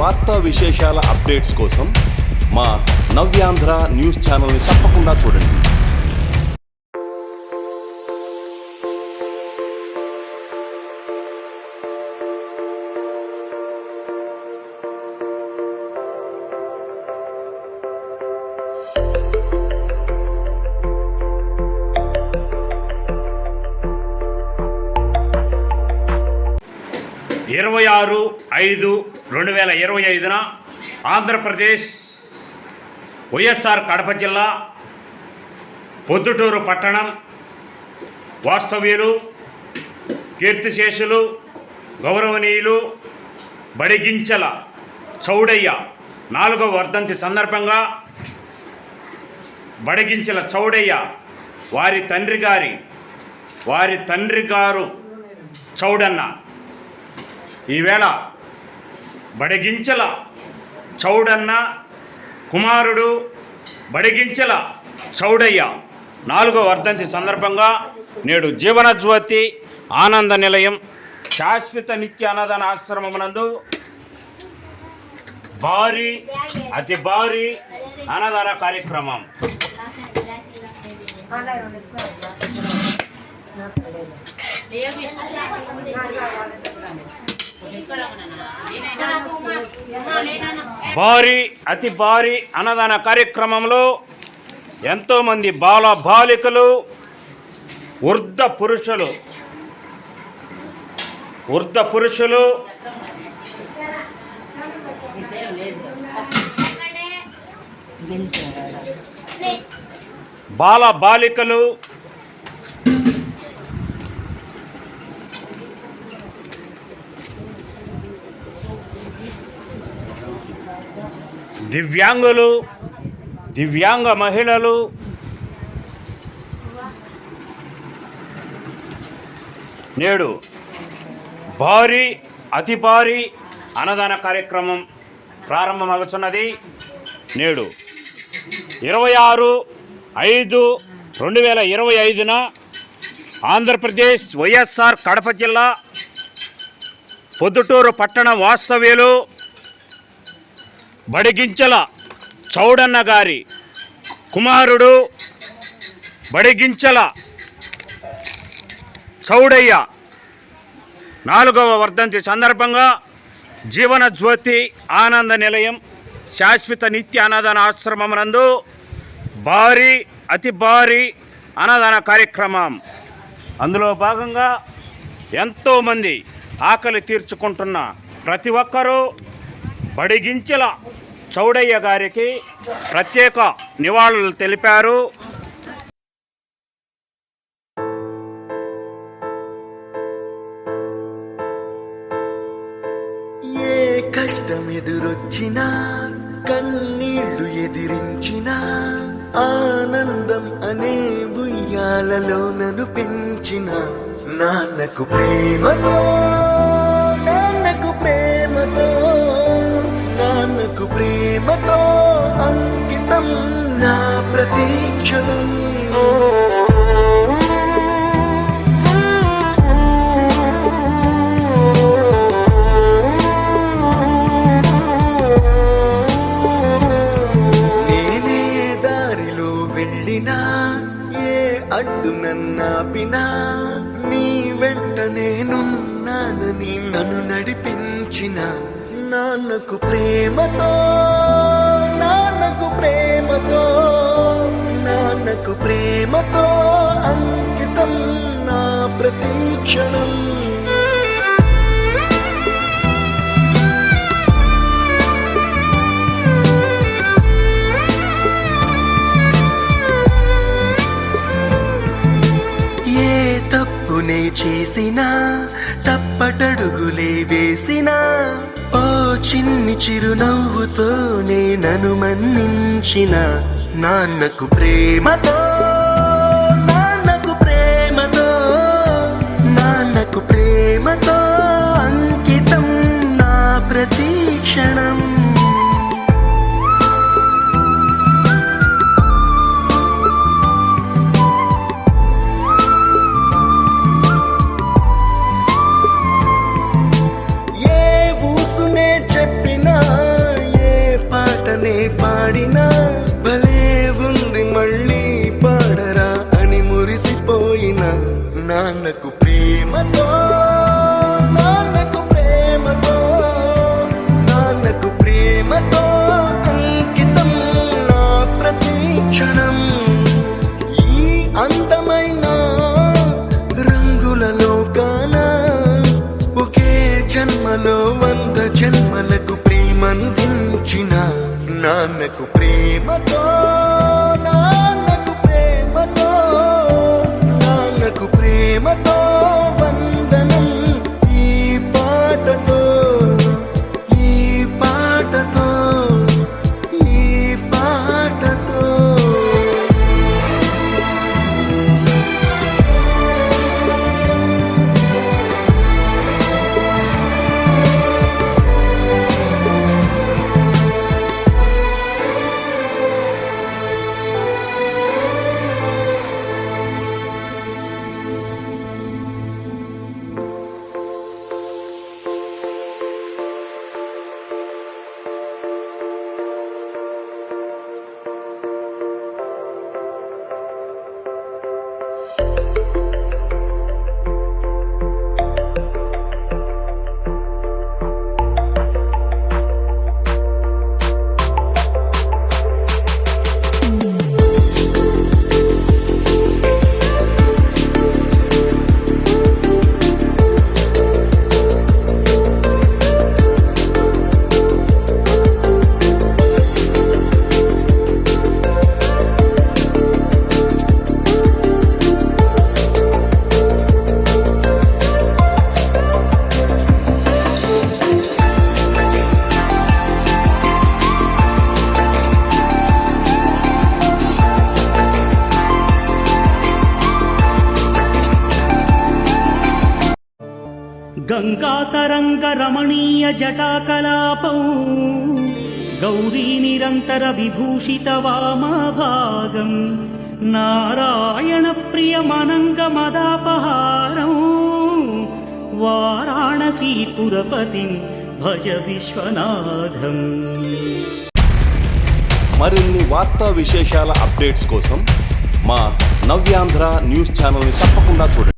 వార్తా విశేషాల అప్డేట్స్ కోసం మా నవ్యాంధ్ర న్యూస్ ఛానల్ని తప్పకుండా చూడండి. ఇరవై ఆరు ఐదు రెండు వేల ఇరవై ఐదున ఆంధ్రప్రదేశ్ వైఎస్ఆర్ కడప జిల్లా పొద్దుటూరు పట్టణం వాస్తవ్యులు కీర్తిశేషులు గౌరవనీయులు బడిగించల చౌడయ్య నాలుగవ వర్ధంతి సందర్భంగా బడిగించల చౌడయ్య వారి తండ్రి గారి వారి తండ్రి గారు చౌడన్న. ఈవేళ బడిగించల. చౌడన్న కుమారుడు బడిగించల చౌడయ్య. నాలుగో వర్ధంతి సందర్భంగా నేడు జీవనజ్యోతి ఆనంద నిలయం శాశ్వత నిత్య అన్నదాన ఆశ్రమమునందు భారీ అతి భారీ అన్నదాన కార్యక్రమం. భారీ అతి భారీ అన్నదాన కార్యక్రమంలో ఎంతోమంది బాల బాలికలు వృద్ధ పురుషులు వృద్ధ పురుషులు బాల బాలికలు దివ్యాంగులు దివ్యాంగ మహిళలు నేడు భారీ అతి భారీ అన్నదాన కార్యక్రమం ప్రారంభమవుతున్నది నేడు ఇరవై ఆరు ఐదు రెండు వేల ఇరవై ఐదున ఆంధ్రప్రదేశ్ వైఎస్ఆర్ కడప జిల్లా పొద్దుటూరు పట్టణ వాస్తవ్యులు బడిగించల చౌడన్న గారి కుమారుడు బడిగించల చౌడయ్య. నాలుగవ వర్ధంతి సందర్భంగా జీవన జ్యోతి ఆనంద నిలయం శాశ్వత నిత్య అన్నదాన ఆశ్రమం నందు భారీ అతి భారీ అన్నదాన కార్యక్రమం. అందులో భాగంగా ఎంతోమంది ఆకలి తీర్చుకుంటున్న ప్రతి ఒక్కరూ బడిగించల చౌడయ్య గారికి ప్రత్యేక నివాళులు తెలిపారు. ఏ కష్టం ఎదురొచ్చినా కన్నీళ్ళు ఎదిరించినా ఆనందం అనే బుయ్యాలలో నన్ను పెంచిన నాన్నకు ప్రేమతో నీకు ప్రేమతో అంకితం నా ప్రతీక్షణం నేనే దారిలో వెళ్ళినా ఏ అడ్డు నన్నాపినా నీ వెంట నేనున్నానని నన్ను నడిపించిన. నాన్నకు ప్రేమతో నాన్నకు ప్రేమతో నాన్నకు ప్రేమతో అంకితం నా ప్రతీక్షణం ఏ తప్పునే చేసినా తప్పటడుగులే వేసినా ఓ చిన్ని చిరునవ్వుతోనే నన్ను మన్నించిన నాన్నకు ప్రేమతో నాన్నకు ప్రేమతో నాన్నకు ప్రేమతో అంకితం నా ప్రతీక్షణం చెప్పినా ఏ పాటనే పాడినా? భలే ఉంది మళ్ళీ పాడరా అని మురిసిపోయిన నాన్నకు ప్రేమతో నాన్నకు ప్రేమతో నాన్నకు ప్రేమతో అంకితం నా ప్రతి క్షణం. ఈ అందమైన రంగుల లోకాన ఒకే జన్మలో నాన్నకు ప్రేమతో గంగాతరంగరమణీయ జటాకలాపం గౌరీ నిరంతర విభూషిత వామభాగం నారాయణ ప్రియమనంగమదాపహారం వారాణసీపురపతిం భజ విశ్వనాథం. మరిన్ని వార్తా విశేషాల అప్డేట్స్ కోసం మా నవ్యాంధ్ర న్యూస్ ఛానల్ని తప్పకుండా చూడండి.